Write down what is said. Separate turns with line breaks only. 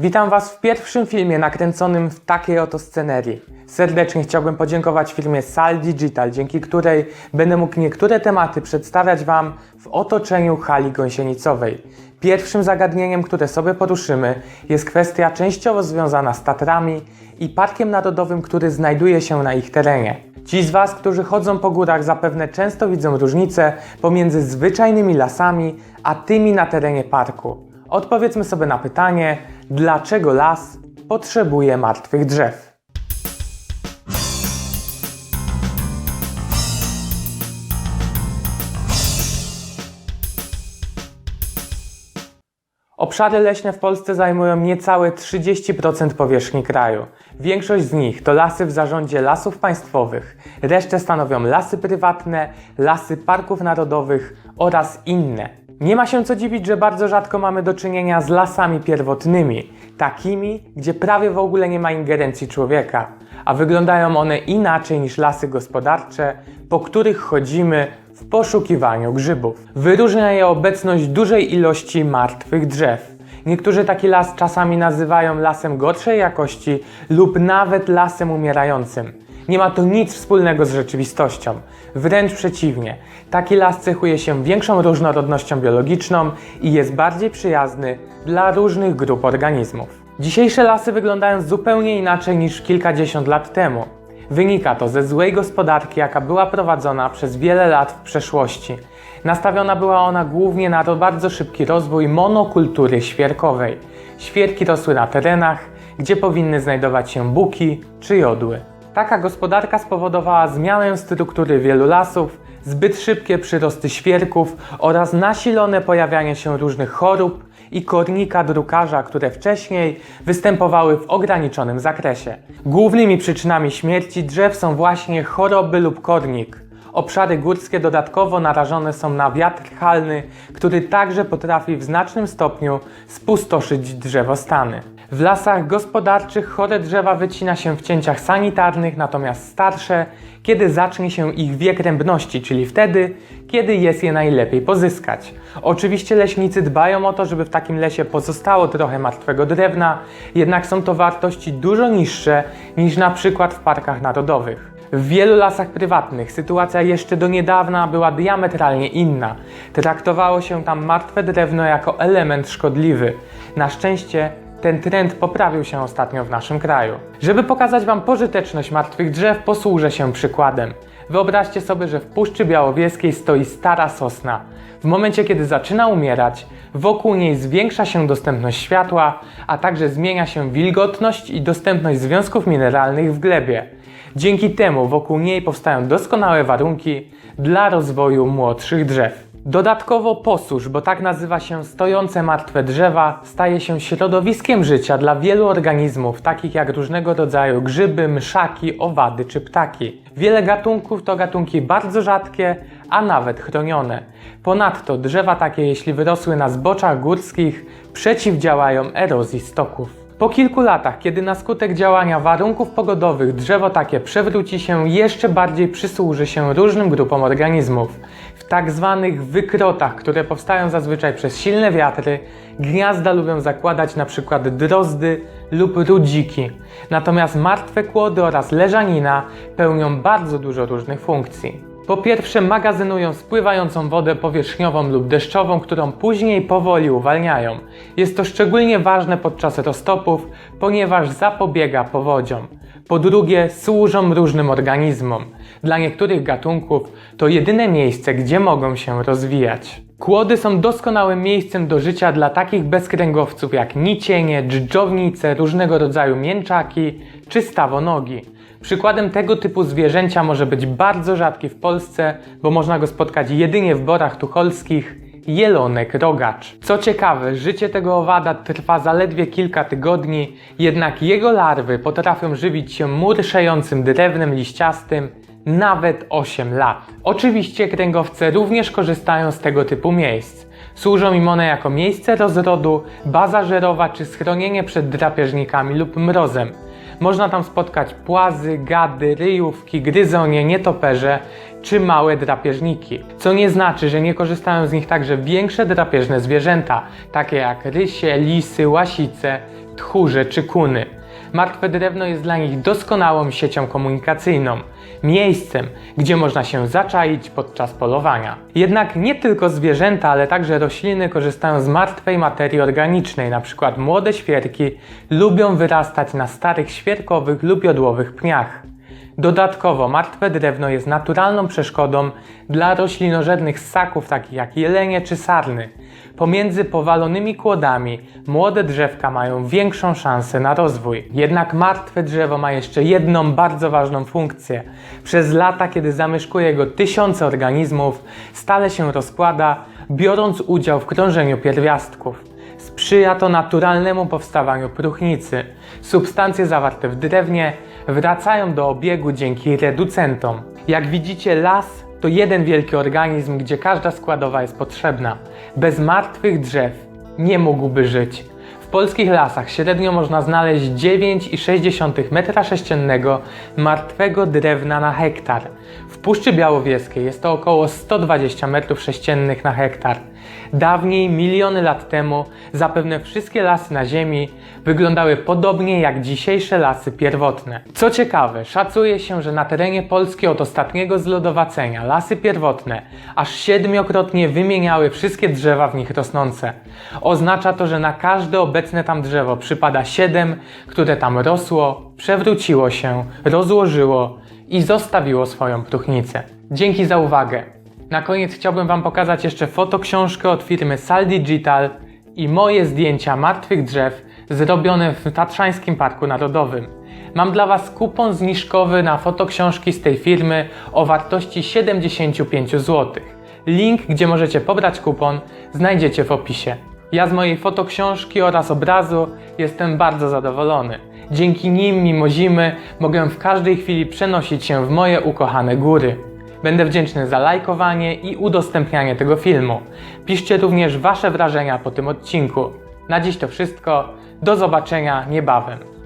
Witam Was w pierwszym filmie nakręconym w takiej oto scenerii. Serdecznie chciałbym podziękować firmie Sal Digital, dzięki której będę mógł niektóre tematy przedstawiać Wam w otoczeniu hali gąsienicowej. Pierwszym zagadnieniem, które sobie poruszymy, jest kwestia częściowo związana z Tatrami i Parkiem Narodowym, który znajduje się na ich terenie. Ci z Was, którzy chodzą po górach, zapewne często widzą różnicę pomiędzy zwyczajnymi lasami, a tymi na terenie parku. Odpowiedzmy sobie na pytanie, dlaczego las potrzebuje martwych drzew. Obszary leśne w Polsce zajmują niecałe 30% powierzchni kraju. Większość z nich to lasy w zarządzie lasów państwowych, resztę stanowią lasy prywatne, lasy parków narodowych oraz inne. Nie ma się co dziwić, że bardzo rzadko mamy do czynienia z lasami pierwotnymi, takimi, gdzie prawie w ogóle nie ma ingerencji człowieka, a wyglądają one inaczej niż lasy gospodarcze, po których chodzimy w poszukiwaniu grzybów. Wyróżnia je obecność dużej ilości martwych drzew. Niektórzy taki las czasami nazywają lasem gorszej jakości lub nawet lasem umierającym. Nie ma to nic wspólnego z rzeczywistością. Wręcz przeciwnie. Taki las cechuje się większą różnorodnością biologiczną i jest bardziej przyjazny dla różnych grup organizmów. Dzisiejsze lasy wyglądają zupełnie inaczej niż kilkadziesiąt lat temu. Wynika to ze złej gospodarki, jaka była prowadzona przez wiele lat w przeszłości. Nastawiona była ona głównie na bardzo szybki rozwój monokultury świerkowej. Świerki rosły na terenach, gdzie powinny znajdować się buki czy jodły. Taka gospodarka spowodowała zmianę struktury wielu lasów, zbyt szybkie przyrosty świerków oraz nasilone pojawianie się różnych chorób i kornika drukarza, które wcześniej występowały w ograniczonym zakresie. Głównymi przyczynami śmierci drzew są właśnie choroby lub kornik. Obszary górskie dodatkowo narażone są na wiatr halny, który także potrafi w znacznym stopniu spustoszyć drzewostany. W lasach gospodarczych chore drzewa wycina się w cięciach sanitarnych, natomiast starsze, kiedy zacznie się ich wiek rębności, czyli wtedy, kiedy jest je najlepiej pozyskać. Oczywiście leśnicy dbają o to, żeby w takim lesie pozostało trochę martwego drewna, jednak są to wartości dużo niższe niż na przykład w parkach narodowych. W wielu lasach prywatnych sytuacja jeszcze do niedawna była diametralnie inna. Traktowało się tam martwe drewno jako element szkodliwy. Na szczęście ten trend poprawił się ostatnio w naszym kraju. Żeby pokazać Wam pożyteczność martwych drzew, posłużę się przykładem. Wyobraźcie sobie, że w Puszczy Białowieskiej stoi stara sosna. W momencie, kiedy zaczyna umierać, wokół niej zwiększa się dostępność światła, a także zmienia się wilgotność i dostępność związków mineralnych w glebie. Dzięki temu wokół niej powstają doskonałe warunki dla rozwoju młodszych drzew. Dodatkowo posłuż, bo tak nazywa się stojące martwe drzewa, staje się środowiskiem życia dla wielu organizmów, takich jak różnego rodzaju grzyby, mszaki, owady czy ptaki. Wiele gatunków to gatunki bardzo rzadkie, a nawet chronione. Ponadto drzewa takie, jeśli wyrosły na zboczach górskich, przeciwdziałają erozji stoków. Po kilku latach, kiedy na skutek działania warunków pogodowych drzewo takie przewróci się, jeszcze bardziej przysłuży się różnym grupom organizmów. Tak zwanych wykrotach, które powstają zazwyczaj przez silne wiatry, gniazda lubią zakładać przykład drozdy lub rudziki. Natomiast martwe kłody oraz leżanina pełnią bardzo dużo różnych funkcji. Po pierwsze, magazynują spływającą wodę powierzchniową lub deszczową, którą później powoli uwalniają. Jest to szczególnie ważne podczas roztopów, ponieważ zapobiega powodziom. Po drugie, służą różnym organizmom. Dla niektórych gatunków to jedyne miejsce, gdzie mogą się rozwijać. Kłody są doskonałym miejscem do życia dla takich bezkręgowców jak nicienie, dżdżownice, różnego rodzaju mięczaki czy stawonogi. Przykładem tego typu zwierzęcia może być bardzo rzadki w Polsce, bo można go spotkać jedynie w borach tucholskich jelonek rogacz. Co ciekawe, życie tego owada trwa zaledwie kilka tygodni, jednak jego larwy potrafią żywić się murszejącym drewnem liściastym nawet 8 lat. Oczywiście kręgowce również korzystają z tego typu miejsc. Służą im one jako miejsce rozrodu, baza żerowa czy schronienie przed drapieżnikami lub mrozem. Można tam spotkać płazy, gady, ryjówki, gryzonie, nietoperze czy małe drapieżniki. Co nie znaczy, że nie korzystają z nich także większe drapieżne zwierzęta, takie jak rysie, lisy, łasice, tchórze czy kuny. Martwe drewno jest dla nich doskonałą siecią komunikacyjną, miejscem, gdzie można się zaczaić podczas polowania. Jednak nie tylko zwierzęta, ale także rośliny korzystają z martwej materii organicznej, np. młode świerki lubią wyrastać na starych świerkowych lub jodłowych pniach. Dodatkowo martwe drewno jest naturalną przeszkodą dla roślinożernych ssaków takich jak jelenie czy sarny. Pomiędzy powalonymi kłodami młode drzewka mają większą szansę na rozwój. Jednak martwe drzewo ma jeszcze jedną bardzo ważną funkcję. Przez lata, kiedy zamieszkuje go tysiące organizmów, stale się rozkłada, biorąc udział w krążeniu pierwiastków. Sprzyja to naturalnemu powstawaniu próchnicy. Substancje zawarte w drewnie wracają do obiegu dzięki reducentom. Jak widzicie, las to jeden wielki organizm, gdzie każda składowa jest potrzebna. Bez martwych drzew nie mógłby żyć. W polskich lasach średnio można znaleźć 9,6 m3 martwego drewna na hektar. W Puszczy Białowieskiej jest to około 120 m3 na hektar. Dawniej, miliony lat temu, zapewne wszystkie lasy na Ziemi wyglądały podobnie jak dzisiejsze lasy pierwotne. Co ciekawe, szacuje się, że na terenie Polski od ostatniego zlodowacenia lasy pierwotne aż siedmiokrotnie wymieniały wszystkie drzewa w nich rosnące. Oznacza to, że na każde obecne tam drzewo przypada siedem, które tam rosło, przewróciło się, rozłożyło i zostawiło swoją próchnicę. Dzięki za uwagę. Na koniec chciałbym Wam pokazać jeszcze fotoksiążkę od firmy Sal Digital i moje zdjęcia martwych drzew zrobione w Tatrzańskim Parku Narodowym. Mam dla Was kupon zniżkowy na fotoksiążki z tej firmy o wartości 75 zł. Link, gdzie możecie pobrać kupon, znajdziecie w opisie. Ja z mojej fotoksiążki oraz obrazu jestem bardzo zadowolony. Dzięki nim, mimo zimy, mogę w każdej chwili przenosić się w moje ukochane góry. Będę wdzięczny za lajkowanie i udostępnianie tego filmu. Piszcie również Wasze wrażenia po tym odcinku. Na dziś to wszystko. Do zobaczenia niebawem.